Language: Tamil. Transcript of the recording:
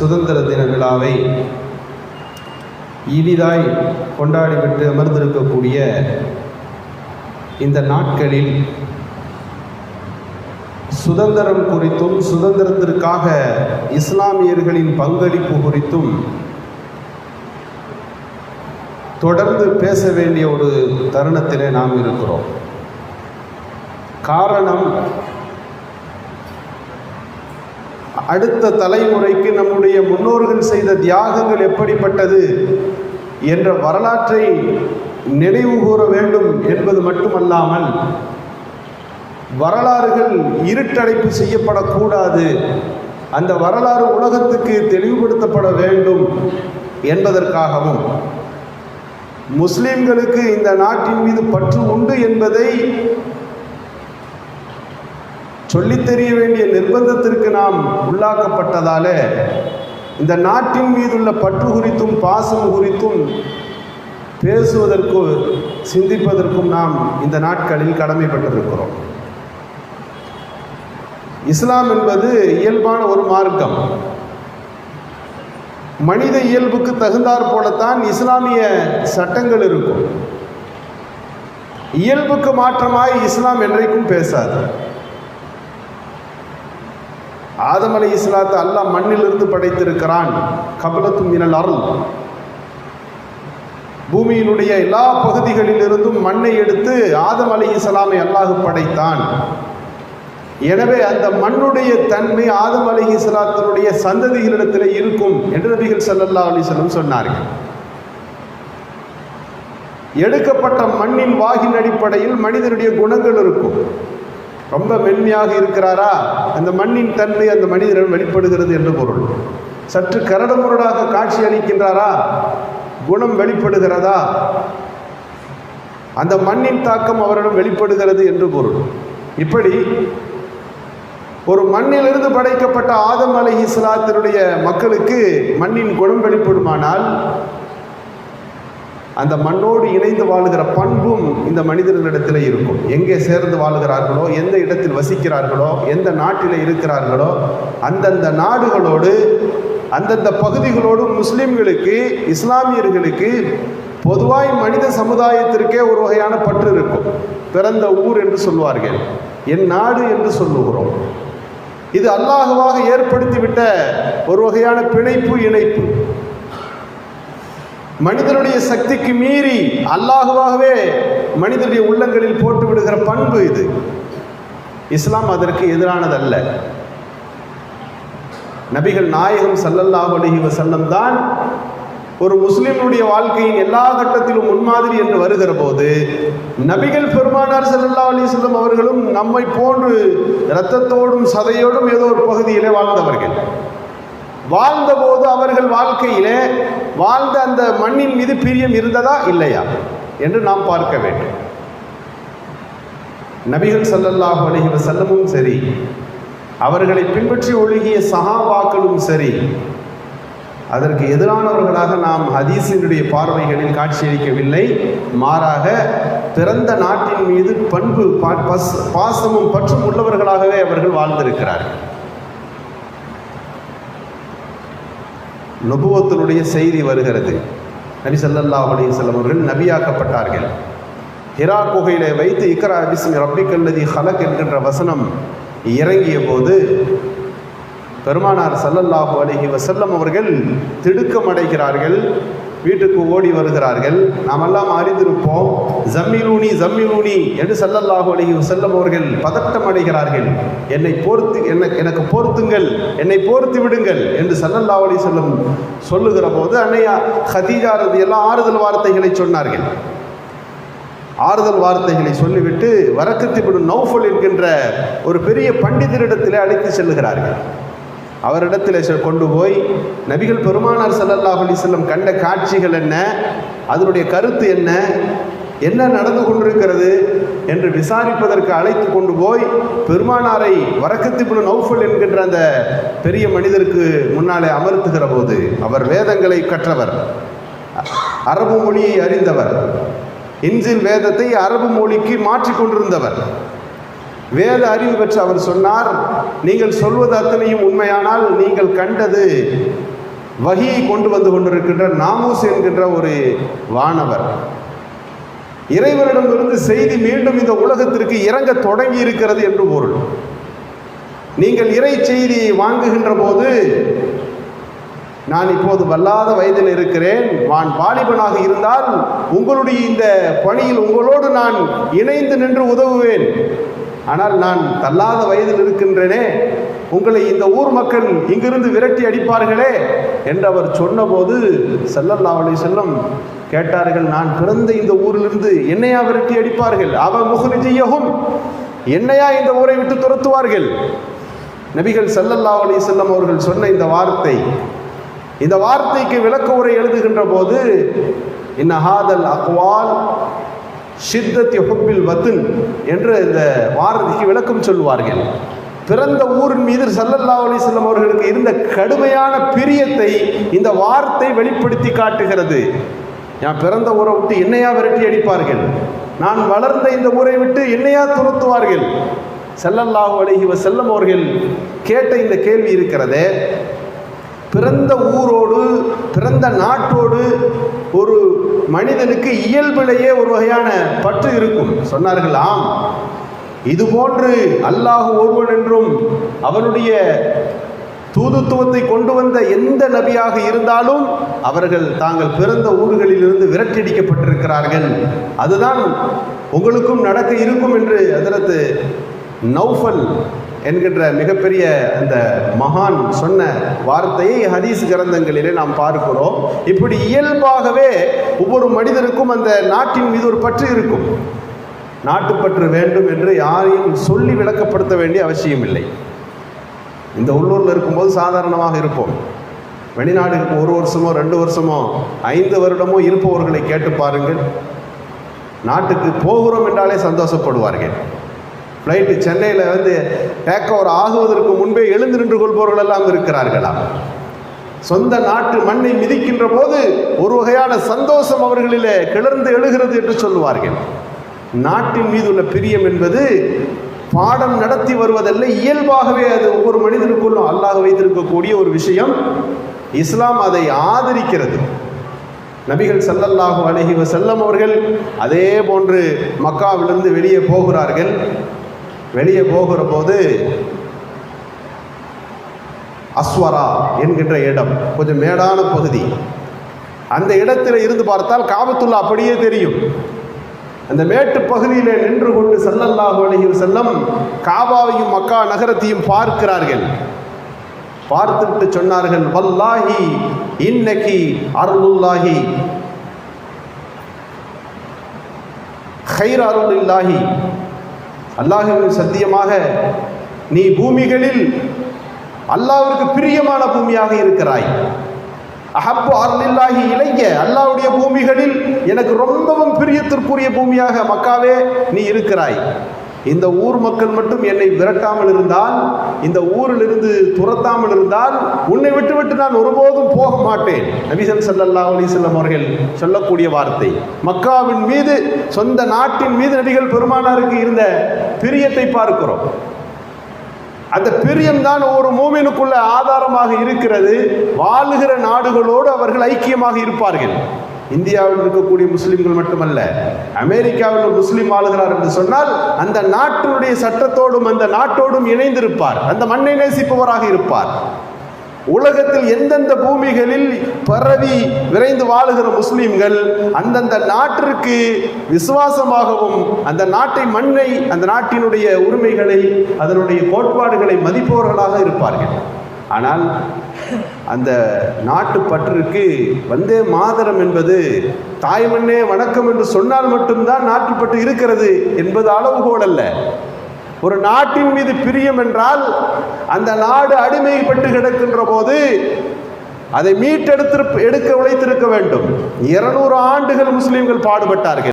சுதந்திர தின விழாவை இனிதாய் கொண்டாடிவிட்டு அமர்ந்திருக்கக்கூடிய இந்த நாட்களில் சுதந்திரம் குறித்தும் சுதந்திரத்திற்காக இஸ்லாமியர்களின் பங்களிப்பு குறித்தும் தொடர்ந்து பேச வேண்டிய ஒரு தருணத்திலே நாம் இருக்கிறோம். காரணம் அடுத்த தலைமுறைக்கு நம்முடைய முன்னோர்கள் செய்த தியாகங்கள் எப்படிப்பட்டது என்ற வரலாற்றை நினைவு கூற வேண்டும் என்பது மட்டுமல்லாமல் வரலாறுகள் இருட்டடைப்பு செய்யப்படக்கூடாது. அந்த வரலாறு உலகத்துக்கு தெளிவுபடுத்தப்பட வேண்டும் என்பதற்காகவும். முஸ்லிம்களுக்கு இந்த நாட்டின் மீது பற்று உண்டு என்பதை சொல்லித் தெரிய வேண்டிய நிர்பந்தத்திற்கு நாம் உள்ளாக்கப்பட்டதாலே இந்த நாட்டின் மீதுள்ள பற்று குறித்தும் பாசம் குறித்தும் பேசுவதற்கு சிந்திப்பதற்கும் நாம் இந்த நாட்களில் கடமைப்பட்டிருக்கிறோம். இஸ்லாம் என்பது இயல்பான ஒரு மார்க்கம். மனித இயல்புக்கு தகுந்தாற் போலத்தான் இஸ்லாமிய சட்டங்கள் இருக்கும். இயல்புக்கு மாற்றமாய் இஸ்லாம் என்றைக்கும் பேசாது. ஆதம் அலி இஸ்லாத்தை அல்லாஹ் மண்ணிலிருந்து படைத்திருக்கிறான். கபலத்தும் மினல் அருள். பூமியினுடைய எல்லா பகுதிகளிலிருந்தும் மண்ணை எடுத்து ஆதம் அலி இஸ்லாமை அல்லாஹ் படைத்தான். எனவே அந்த மண்ணுடைய தன்மை ஆதம் அலி இஸ்லாத்தினுடைய சந்ததிகளிடத்தில் இருக்கும் என்று நபிகள் சல்லல்லா அலிஸ்லம் சொன்னார்கள். எடுக்கப்பட்ட மண்ணின் வாகின் அடிப்படையில் மனிதனுடைய குணங்கள் இருக்கும். ரொம்ப மென்மையாக இருக்கிறாரா? அந்த மண்ணின் தன்மை அந்த மனிதனிடம் வெளிப்படுகிறது என்று பொருள். சற்று கரடுமுரடாக காட்சி அளிக்கின்றாரா? குணம் வெளிப்படுகிறதா? அந்த மண்ணின் தாக்கம் அவரிடம் வெளிப்படுகிறது என்று பொருள். இப்படி ஒரு மண்ணிலிருந்து படைக்கப்பட்ட ஆதம் அலை இஸ்லாத்தினுடைய மக்களுக்கு மண்ணின் குணம் வெளிப்படுமானால் அந்த மண்ணோடு இணைந்து வாழுகிற பண்பும் இந்த மனிதர்களிடத்தில் இருக்கும். எங்கே சேர்ந்து வாழுகிறார்களோ எந்த இடத்தில் வசிக்கிறார்களோ எந்த நாட்டில் இருக்கிறார்களோ அந்தந்த நாடுகளோடு அந்தந்த பகுதிகளோடும் முஸ்லீம்களுக்கு இஸ்லாமியர்களுக்கு பொதுவாய் மனித சமுதாயத்திற்கே ஒரு வகையான பற்று இருக்கும். பிறந்த ஊர் என்று சொல்வார்கள். என் நாடு என்று சொல்லுகிறோம். இது அல்லாஹுவாக ஏற்படுத்திவிட்ட ஒரு வகையான பிணைப்பு இணைப்பு. மனிதனுடைய சக்திக்கு மீறி அல்லாஹுவாகவே மனிதனுடைய உள்ளங்களில் போட்டு விடுகிற பண்பு இது. இஸ்லாம் அதற்கு எதிரானதல்ல. நபிகள் நாயகம் சல்லல்லாஹு அலஹி வசல்லம் தான் ஒரு முஸ்லிமுடைய வாழ்க்கையின் எல்லா கட்டத்திலும் முன்மாதிரி என்று வருகிற போது நபிகள் பெருமானார் சல்லல்லா அலிஸ்லம் அவர்களும் நம்மை போன்று இரத்தத்தோடும் சதையோடும் ஏதோ ஒரு பகுதியிலே வாழ்ந்தவர்கள். வாழ்ந்தபோது அவர்கள் வாழ்க்கையிலே வாழ்ந்த அந்த மண்ணின் மீது பிரியம் இருந்ததா இல்லையா என்று நாம் பார்க்க வேண்டும். நபிகள் சல்லல்லாஹ் அலஹி வசல்லமும் சரி அவர்களை பின்பற்றி ஒழுகிய சகாபாக்களும் சரி அதற்கு எதிரானவர்களாக நாம் ஹதீஸினுடைய பார்வைகளில் காட்சியளிக்கவில்லை. மாறாக பிறந்த நாட்டின் மீது பண்பு பாசமும் பற்றும் உள்ளவர்களாகவே அவர்கள் வாழ்ந்திருக்கிறார்கள். நுபுவத்தினுடைய செய்தி வருகிறது. நபி சல்லல்லா அலி செல்லம் அவர்கள் நபியாக்கப்பட்டார்கள். ஹிரா குகையிலே வைத்து இக்கரா அபிஸ்மி ரப்பிக்கல்லதி ஹலக் என்கின்ற வசனம் இறங்கிய போது பெருமானார் சல்லல்லாஹு அலஹி வசல்லம் அவர்கள் திடுக்கம் அடைகிறார்கள் வீட்டுக்கு ஓடி வருகிறார்கள். நாமெல்லாம் அறிந்திருப்போம் ஜம்மிலூனி ஜம்மிலூனி என்று சல்லல்லாஹு அலஹி அவர்கள் பதட்டம் அடைகிறார்கள். என்னை போர்த்து என்ன எனக்கு போர்த்துங்கள் என்னை போர்த்து விடுங்கள் என்று சல்லல்லா அலி செல்லம் சொல்லுகிற போது அன்னையா ஹதீஜா எல்லாம் ஆறுதல் வார்த்தைகளை சொன்னார்கள். ஆறுதல் வார்த்தைகளை சொல்லிவிட்டு வரக்கத்திவிடும் நௌஃபல் என்கின்ற ஒரு பெரிய பண்டிதரிடத்திலே அழைத்து செல்லுகிறார்கள். அவரிடத்தில் கொண்டு போய் நபிகள் பெருமானார் சல்லல்லாஹ் அலிசல்லம் கண்ட காட்சிகள் என்ன? அதனுடைய கருத்து என்ன? என்ன நடந்து கொண்டிருக்கிறது என்று விசாரிப்பதற்கு அழைத்து கொண்டு போய் பெருமானாரை வரக்கத்திபுல் நௌஃபல் என்கின்ற அந்த பெரிய மனிதருக்கு முன்னாலே அமர்த்துகிற போது அவர் வேதங்களை கற்றவர். அரபு மொழியை அறிந்தவர். இன்சில் வேதத்தை அரபு மொழிக்கு மாற்றிக்கொண்டிருந்தவர் வேத அறிவு பெற்று அவர் சொன்னார் நீங்கள் சொல்வது அத்தனையும் உண்மையானால் நீங்கள் கண்டது வகியை கொண்டு வந்து கொண்டிருக்கின்ற நாமூஸ் என்கின்ற ஒரு வானவர். இறைவனிடமிருந்து செய்தி மீண்டும் இந்த உலகத்திற்கு இறங்க தொடங்கி இருக்கிறது என்று பொருள். நீங்கள் இறை செய்தியை வாங்குகின்ற போது நான் இப்போது வல்லாத வயதில் இருக்கிறேன் நான் வாலிபனாக இருந்தால் உங்களுடைய இந்த பணியில் உங்களோடு நான் இணைந்து நின்று உதவுவேன். ஆனால் நான் தள்ளாத வயதில் இருக்கின்றேனே உங்களை இந்த ஊர் மக்கள் இங்கிருந்து விரட்டி அடிப்பார்களே என்று அவர் சொன்னபோது செல்லல்லா அலி செல்லம் கேட்டார்கள் நான் பிறந்த இந்த ஊரிலிருந்து என்னையா விரட்டி அடிப்பார்கள்? அவர் முகரிஜியகும் என்னையா இந்த ஊரை விட்டு துரத்துவார்கள்? நபிகள் செல்லல்லா அலி செல்லம் அவர்கள் சொன்ன இந்த வார்த்தை இந்த வார்த்தைக்கு விளக்க உரை எழுதுகின்ற போது இன்னஹாதல் அக்வால் ஷித்தத்தி ஹுப்பில் வத்துன் என்று இந்த வாரதிக்கு விளக்கம் சொல்வார்கள் பிறந்த ஊரின் மீது சல்லல்லா அலிஸ்லாம் அவர்களுக்கு இருந்த கடுமையான பிரியத்தை இந்த வார்த்தை வெளிப்படுத்தி காட்டுகிறது. நான் பிறந்த ஊரை விட்டு என்னையா விரட்டி அடிப்பார்கள்? நான் வளர்ந்த இந்த ஊரை விட்டு என்னையா துரத்துவார்கள்? செல்லல்லாஹு அலைஹி செல்லம் அவர்கள் கேட்ட இந்த கேள்வி இருக்கிறதே பிறந்த ஊரோடு பிறந்த நாட்டோடு மனிதனுக்கு இயல்பிலேயே ஒரு வகையான பற்று இருக்கும். சொன்னார்கள் ஆம் இது போன்று அல்லாஹ் ஒருவன் என்றும் அவனுடைய தூதுத்துவத்தை கொண்டு வந்த எந்த நபியாக இருந்தாலும் அவர்கள் தாங்கள் பிறந்த ஊர்களிலிருந்து விரட்டியடிக்கப்பட்டிருக்கிறார்கள். அதுதான் உங்களுக்கும் நடக்க இருக்கும் என்று அதற்கு நௌஃபல் என்கின்ற மிகப்பெரிய அந்த மகான் சொன்ன வார்த்தையை ஹதீஸ் கிரந்தங்களிலே நாம் பார்க்கிறோம். இப்படி இயல்பாகவே ஒவ்வொரு மனிதனுக்கும் அந்த நாட்டின் மீது ஒரு பற்று இருக்கும். நாட்டுப்பற்று வேண்டும் என்று யாரையும் சொல்லி விளக்கப்படுத்த வேண்டிய அவசியம் இல்லை. இந்த உள்ளூரில் இருக்கும்போது சாதாரணமாக இருப்போம். வெளிநாடுக்கு ஒரு வருஷமோ ரெண்டு வருஷமோ ஐந்து வருடமோ இருப்பவர்களை கேட்டு பாருங்கள். நாட்டுக்கு போகிறோம் என்றாலே சந்தோஷப்படுவார்கள். ஃப்ளைட்டு சென்னையில் வந்து டேக் ஓவர் ஆகுவதற்கு முன்பே எழுந்து நின்று கொள்பவர்கள் எல்லாம் இருக்கிறார்களா? சொந்த நாட்டு மண்ணை மிதிக்கின்ற போது ஒரு வகையான சந்தோஷம் அவர்களிலே கிளர்ந்து எழுகிறது என்று சொல்லுவார்கள். நாட்டின் மீது உள்ள பிரியம் என்பது பாடம் நடத்தி வருவதல்ல இயல்பாகவே அது ஒவ்வொரு மனிதனுக்குள்ளும் அல்லாஹ் வைத்திருக்கக்கூடிய ஒரு விஷயம். இஸ்லாம் அதை ஆதரிக்கிறது. நபிகள் சல்லல்லாஹு அலஹி வசல்லம் அவர்கள் அதே போன்று மக்காவிலிருந்து வெளியே போகிறார்கள். வெளியே போகிற போது அஸ்வரா என்கின்ற இடம் கொஞ்சம் மேடான பகுதி. அந்த இடத்தில் இருந்து பார்த்தால் காபத்துல்லா அப்படியே தெரியும். அந்த மேட்டு பகுதியிலே நின்று கொண்டு செல்லல்லாஹு அலைஹி செல்லம் காபாவையும் மக்கா நகரத்தையும் பார்க்கிறார்கள். பார்த்துட்டு சொன்னார்கள் வல்லாஹி இன்னைக்கு அருளுல்லாஹி ஹைர் அருளில்லாஹி. அல்லாஹுவின் சத்தியமாக நீ பூமிகளில் அல்லாவிற்கு பிரியமான பூமியாக இருக்கிறாய். அஹப்பு அருளில்லாகி இளைய அல்லாவுடைய பூமிகளில் எனக்கு ரொம்பவும் பிரியத்திற்குரிய பூமியாக மக்காவே நீ இருக்கிறாய். இந்த ஊர் மக்கள் மட்டும் என்னை விரட்டாமல் இருந்தால் இந்த ஊரில் இருந்து துரத்தாமல் இருந்தால் உன்னை விட்டு விட்டு நான் ஒருபோதும் போக மாட்டேன். நபிசன் சல்லல்லா அலிசல்லம் அவர்கள் சொல்லக்கூடிய வார்த்தை. மக்காவின் மீது சொந்த நாட்டின் மீது நபிகள் பெருமானாருக்கு இருந்த பிரியத்தை பார்க்கிறோம். அந்த பிரியம்தான் ஒரு மூமினுக்குள்ள ஆதாரமாக இருக்கிறது. வாழுகிற நாடுகளோடு அவர்கள் ஐக்கியமாக இருப்பார்கள். இந்தியாவில் இருக்கக்கூடிய முஸ்லிம்கள் மட்டுமல்ல அமெரிக்காவில் முஸ்லீம் ஆளுகிறார் என்று சொன்னால் அந்த நாட்டினுடைய சட்டத்தோடும் அந்த நாட்டோடும் இணைந்திருப்பார். அந்த மண்ணை நேசிப்பவராக இருப்பார். உலகத்தில் எந்தெந்த பூமிகளில் பரவி விரைந்து வாழுகிற முஸ்லீம்கள் அந்தந்த நாட்டிற்கு விசுவாசமாகவும் அந்த நாட்டை மண்ணை அந்த நாட்டினுடைய உரிமைகளை அதனுடைய கோட்பாடுகளை மதிப்பவர்களாக இருப்பார்கள். ஆனால் அந்த நாட்டு பற்றுக்கு வந்தே மாதரம் என்பது தாய்மண்ணே வணக்கம் என்று சொன்னால் மட்டும்தான் நாட்டுப்பற்று இருக்கிறது என்பது அளவுகோல் அல்ல ஒரு நாட்டின் மீது பிரியம் என்றால் அந்த நாடு அடிமைப்பட்டு கிடக்கின்ற போது அதை மீட்டெடுத்து எடுக்க உழைத்திருக்க வேண்டும். இருநூறு ஆண்டுகள் முஸ்லிம்கள் பாடுபட்டார்கள்.